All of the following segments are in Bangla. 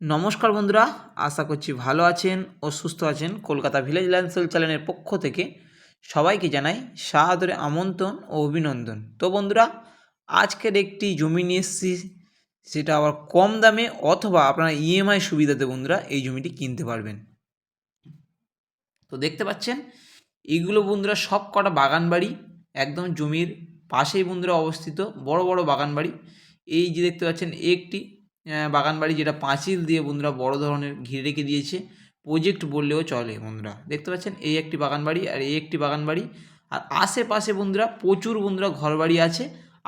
নমস্কার বন্ধুরা, আশা করছি ভালো আছেন ও সুস্থ আছেন কলকাতা ভিলেজ ল্যান্ডসেল চ্যানেলের পক্ষ থেকে সবাইকে জানাই সাহাদরে আমন্ত্রণ ও অভিনন্দন। তো বন্ধুরা, আজকের একটি জমি নিয়ে এসেছি, সেটা আবার কম দামে অথবা আপনারা ইএমআই সুবিধাতে বন্ধুরা এই জমিটি কিনতে পারবেন। তো দেখতে পাচ্ছেন, এগুলো বন্ধুরা সব কটা বাগান বাড়ি, একদম জমির পাশেই বন্ধুরা অবস্থিত, বড় বড় বাগান বাড়ি। এই যে দেখতে পাচ্ছেন, একটি আহ, বাগান বাড়ি যেটা পাঁচিল দিয়ে বন্ধুরা বড় ধরনের ঘিরে রেখে দিয়েছে প্রজেক্ট বললেও চলে বন্ধুরা। দেখতে পাচ্ছেন? এই একটি বাগান বাড়ি আর এই একটি বাগান বাড়ি আর আশেপাশে বন্ধুরা প্রচুর বন্ধুরা ঘর বাড়ি আছে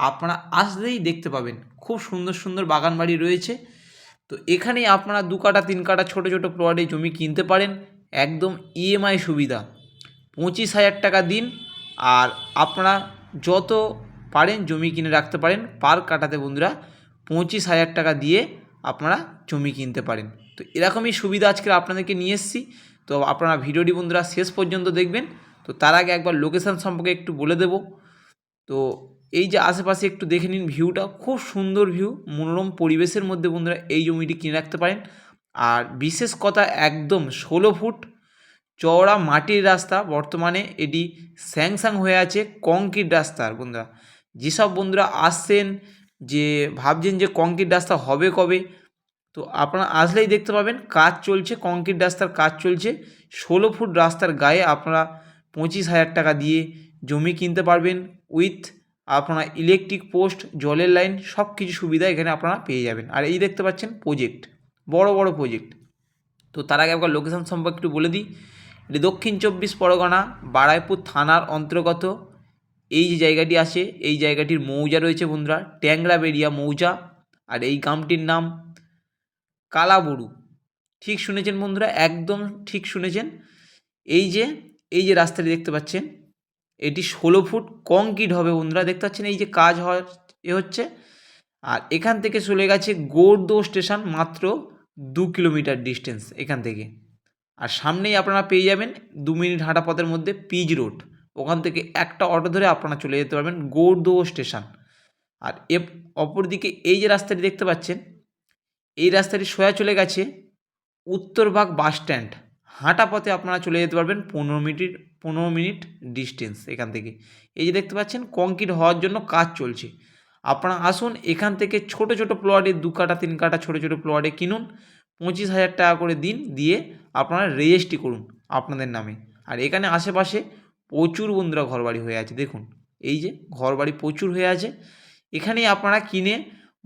আপনারা আসলেই দেখতে পাবেন। খুব সুন্দর সুন্দর বাগান বাড়ি রয়েছে। তো এখানেই আপনারা দু কাটা তিন কাটা ছোটো ছোটো প্লটে জমি কিনতে পারেন একদম ইএমআই সুবিধা। পঁচিশ হাজার টাকা দিন আর আপনারা যত পারেন জমি কিনে রাখতে পারেন। পার কাটাতে বন্ধুরা পঁচিশ হাজার টাকা দিয়ে আপনারা জমি কিনতে পারেন। তো এরকমই সুবিধা আজকে আপনাদেরকে নিয়ে এসেছি। তো আপনারা ভিডিওটি বন্ধুরা শেষ পর্যন্ত দেখবেন। তো তার আগে একবার লোকেশান সম্পর্কে একটু বলে দেব। তো এই যে আশেপাশে একটু দেখে নিন ভিউটা খুব সুন্দর ভিউ মনোরম পরিবেশের মধ্যে বন্ধুরা এই জমিটি কিনে রাখতে পারেন। আর বিশেষ কথা, একদম ষোলো ফুট চওড়া মাটির রাস্তা। বর্তমানে এটি স্যাংসাং হয়ে আছে কংক্রিট রাস্তার বন্ধুরা। যেসব বন্ধুরা আসছেন যে ভাবছেন যে কংক্রিট রাস্তা হবে কবে? তো আপনারা আসলেই দেখতে পাবেন কাজ চলছে কংক্রিট রাস্তার কাজ চলছে। ষোলো ফুট রাস্তার গায়ে আপনারা পঁচিশ হাজার টাকা দিয়ে জমি কিনতে পারবেন উইথ আপনারা ইলেকট্রিক পোস্ট জলের লাইন সব কিছু সুবিধা এখানে আপনারা পেয়ে যাবেন। আর এই দেখতে পাচ্ছেন প্রজেক্ট বড় বড় প্রজেক্ট তো তার আগে একবার লোকেশন সম্পর্কে একটু বলে দিই। এটি দক্ষিণ চব্বিশ পরগনা, বারাইপুর থানার অন্তর্গত। এই যে জায়গাটি আছে, এই জায়গাটির মৌজা রয়েছে বন্ধুরা ট্যাংরা বেরিয়া মৌজা, আর এই গ্রামটির নাম কালাবুরু। ঠিক শুনেছেন বন্ধুরা? একদম ঠিক শুনেছেন। এই যে এই যে রাস্তাটি দেখতে পাচ্ছেন, এটি ষোলো ফুট কংক্রিট হবে বন্ধুরা, দেখতে পাচ্ছেন? এই যে কাজ হয় এ হচ্ছে, আর এখান থেকে চলে গেছে গোর্দো স্টেশন মাত্র দু কিলোমিটার ডিস্টেন্স এখান থেকে। আর সামনেই আপনারা পেয়ে যাবেন দু মিনিট হাঁটা পথের মধ্যে পিজ রোড। ওখান থেকে একটা অটো ধরে আপনারা চলে যেতে পারবেন গৌরদো স্টেশন। আর এ অপরদিকে এই যে রাস্তাটি দেখতে পাচ্ছেন, এই রাস্তাটি সোয়া চলে গেছে উত্তরভাগ বাস স্ট্যান্ড। হাঁটা পথে আপনারা চলে যেতে পারবেন পনেরো মিনিট পনেরো মিনিট ডিস্টেন্স এখান থেকে। এই যে দেখতে পাচ্ছেন, কংক্রিট হওয়ার জন্য কাজ চলছে। আপনারা আসুন, এখান থেকে ছোট ছোট প্লটে দু কাটা তিন কাটা ছোট ছোট প্লটে কিনুন, পঁচিশ হাজার টাকা করে দিন, দিয়ে আপনারা রেজিস্ট্রি করুন আপনাদের নামে। আর এখানে আশেপাশে প্রচুর বন্ধুরা ঘরবাড়ি হয়ে আছে, দেখুন। এই যে ঘরবাড়ি প্রচুর হয়ে আছে। এখানেই আপনারা কিনে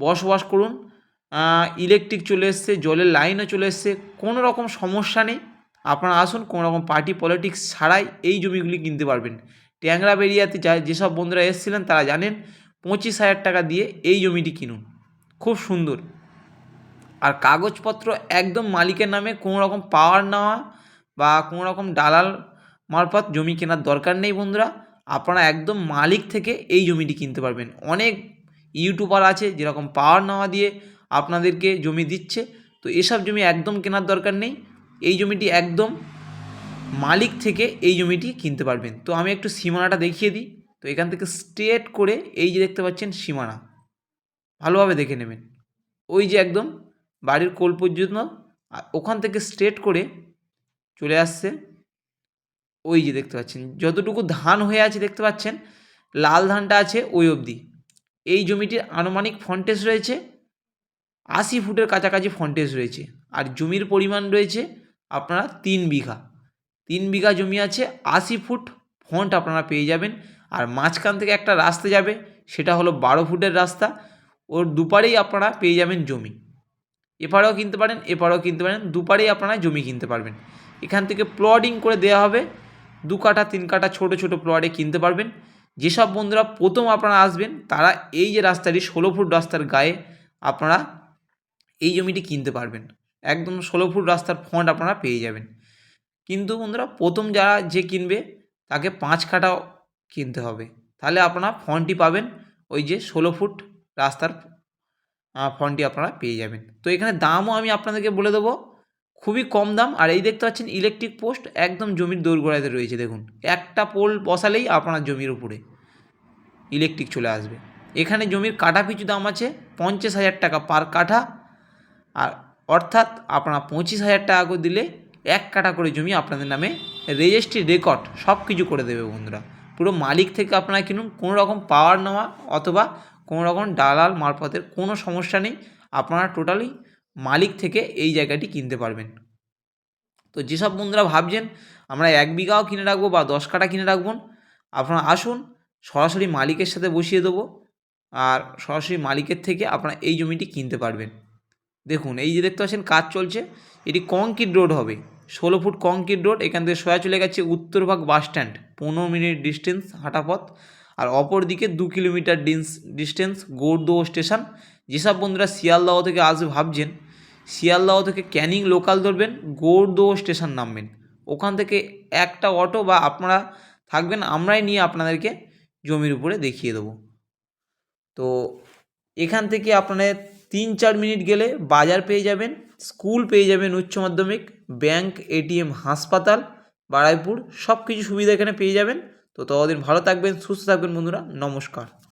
বসবাস করুন। ইলেকট্রিক চলে এসছে, জলের লাইনও চলে এসছে। কোনো রকম সমস্যা নেই। আপনারা আসুন, কোনো রকম পার্টি পলিটিক্স ছাড়াই এই জমিগুলি কিনতে পারবেন। ট্যাংরা বেরিয়াতে যা, যেসব বন্ধুরা এসেছিলেন তারা জানেন, পঁচিশ হাজার টাকা দিয়ে এই জমিটি কিনুন। খুব সুন্দর। আর কাগজপত্র একদম মালিকের নামে, কোনো রকম পাওয়ার নেওয়া বা কোনো রকম দালাল মারফত জমি কেনার দরকার নেই বন্ধুরা। আপনারা একদম মালিক থেকে এই জমিটি কিনতে পারবেন। অনেক ইউটিউবার আছে, যেরকম পাওয়ার নেওয়া দিয়ে আপনাদেরকে জমি দিচ্ছে। তো এসব জমি একদম কেনার দরকার নেই। এই জমিটি একদম মালিক থেকে এই জমিটি কিনতে পারবেন। তো আমি একটু সীমানাটা দেখিয়ে দিই। তো এখান থেকে স্ট্রেট করে এই যে দেখতে পাচ্ছেন সীমানা। ভালোভাবে দেখে নেবেন। ওই যে একদম বাড়ির কোল পর্যন্ত। ওখান থেকে স্ট্রেট করে চলে আসছে। ওই যে দেখতে পাচ্ছেন, যতটুকু ধান হয়ে আছে দেখতে পাচ্ছেন, লাল ধানটা আছে ওই অবধি। এই জমিটির আনুমানিক ফন্টেজ রয়েছে, আশি ফুটের কাছাকাছি ফন্টেজ রয়েছে। আর জমির পরিমাণ রয়েছে আপনারা তিন বিঘা। তিন বিঘা জমি আছে, আশি ফুট ফন্ট আপনারা পেয়ে যাবেন। আর মাঝখান থেকে একটা রাস্তা যাবে, সেটা হলো বারো ফুটের রাস্তা। ওর দুপারেই আপনারা পেয়ে যাবেন জমি। এপারেও কিনতে পারেন, এপারেও কিনতে পারেন, দুপারেই আপনারা জমি কিনতে পারবেন। এখান থেকে প্লডিং করে দেওয়া হবে। দু কাঠা, তিন কাঠা ছোটো ছোটো প্লটে কিনতে পারবেন। যেসব বন্ধুরা প্রথম আপনারা আসবেন, তারা এই যে রাস্তাটি, ষোলো ফুট রাস্তার গায়ে আপনারা এই জমিটি কিনতে পারবেন। একদম ষোলো ফুট রাস্তার ফন্ট আপনারা পেয়ে যাবেন। কিন্তু বন্ধুরা, প্রথম যারা যে কিনবে, তাকে পাঁচ কাঠাও কিনতে হবে। তাহলে আপনারা ফন্টটি পাবেন, ওই যে ষোলো ফুট রাস্তার ফন্টটি আপনারা পেয়ে যাবেন। তো এখানে দামও আমি আপনাদেরকে বলে দেবো। খুবই কম দাম, আর এই দেখতে পাচ্ছেন ইলেকট্রিক পোস্ট একদম জমির দোরগোড়াতে রয়েছে, দেখুন। একটা পোল বসালেই আপনার জমির উপরে ইলেকট্রিক চলে আসবে। এখানে জমির কাঠা পিছু দাম আছে পঞ্চাশ হাজার টাকা পার কাঠা, আর অর্থাৎ আপনারা পঁচিশ হাজার টাকা করে দিলে এক কাটা করে জমি আপনাদের নামে রেজিস্ট্রি রেকর্ড সব কিছু করে দেবে বন্ধুরা। পুরো মালিক থেকে আপনারা কিনুন কোনো রকম পাওয়ার নেওয়া অথবা কোনো রকম দালাল মারফতের কোনো সমস্যা নেই, আপনারা টোটালি মালিক থেকে এই জায়গাটি কিনতে পারবেন। তো যেসব বন্ধুরা ভাবছেন, আমরা এক বিঘাও কিনে রাখব বা দশ কাটা কিনে রাখব, আপনারা আসুন, সরাসরি মালিকের সাথে বসিয়ে দেবো আর সরাসরি মালিকের থেকে আপনারা এই জমিটি কিনতে পারবেন। দেখুন, এই যে দেখতে পাচ্ছেন কাজ চলছে, এটি কংক্রিট রোড হবে। ষোলো ফুট কংক্রিট রোড, এখান থেকে সোয়া চলে গেছে উত্তরভাগ বাস স্ট্যান্ড, পনেরো মিনিট ডিস্টেন্স হাঁটাপথ আর অপর দিকে দু কিলোমিটার ডিন্স ডিস্টেন্স গৌরদহ স্টেশন। যেসব বন্ধুরা শিয়ালদহ থেকে আসবে ভাবছেন শিয়ালদহ থেকে ক্যানিং লোকাল ধরবেন গৌরদহ স্টেশন নামবেন। ওখান থেকে একটা অটো বা আপনারা থাকবেন, আমরাই নিয়ে আপনাদেরকে জমির উপরে দেখিয়ে দেবো। তো এখান থেকে আপনাদের তিন চার মিনিট গেলে বাজার পেয়ে যাবেন, স্কুল পেয়ে যাবেন উচ্চ মাধ্যমিক, ব্যাংক, এটিএম, হাসপাতাল, বারাইপুর সব কিছু সুবিধা এখানে পেয়ে যাবেন। তো ততদিন ভালো থাকবেন, সুস্থ থাকবেন বন্ধুরা, নমস্কার।